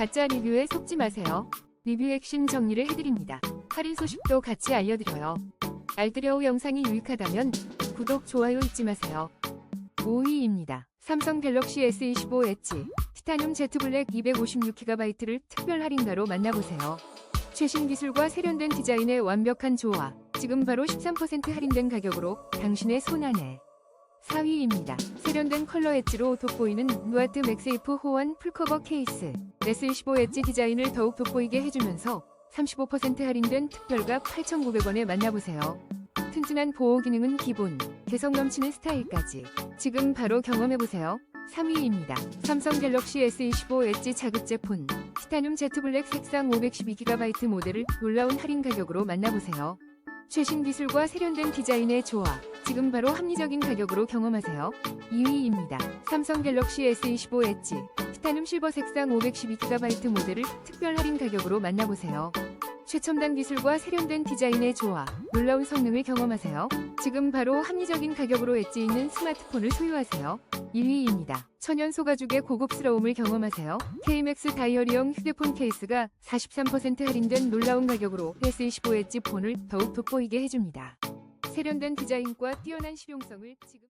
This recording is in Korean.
가짜 리뷰에 속지 마세요. 리뷰 액션 정리를 해드립니다. 할인 소식도 같이 알려드려요. 알뜰여우 영상이 유익하다면 구독, 좋아요 잊지 마세요. 5위입니다. 삼성 갤럭시 S25 엣지 티타늄 Z 블랙 256GB를 특별 할인가로 만나보세요. 최신 기술과 세련된 디자인의 완벽한 조화. 지금 바로 13% 할인된 가격으로 당신의 손안에. 4위입니다. 세련된 컬러 엣지로 돋보이는 누아트 맥세이프 호환 풀커버 케이스. S25 엣지 디자인을 더욱 돋보이게 해주면서 35% 할인된 특별가 8,900원에 만나보세요. 튼튼한 보호 기능은 기본, 개성 넘치는 스타일까지. 지금 바로 경험해보세요. 3위입니다. 삼성 갤럭시 S25 엣지 자급제 폰. 티타늄 Z 블랙 색상 512GB 모델을 놀라운 할인 가격으로 만나보세요. 최신 기술과 세련된 디자인의 조화. 지금 바로 합리적인 가격으로 경험하세요. 2위입니다. 삼성 갤럭시 S25 엣지. 티타늄 실버 색상 512GB 모델을 특별 할인 가격으로 만나보세요. 최첨단 기술과 세련된 디자인의 조화, 놀라운 성능을 경험하세요. 지금 바로 합리적인 가격으로 엣지 있는 스마트폰을 소유하세요. 1위입니다. 천연 소가죽의 고급스러움을 경험하세요. KMX 다이어리형 휴대폰 케이스가 43% 할인된 놀라운 가격으로 S25 엣지 폰을 더욱 돋보이게 해줍니다. 세련된 디자인과 뛰어난 실용성을 지금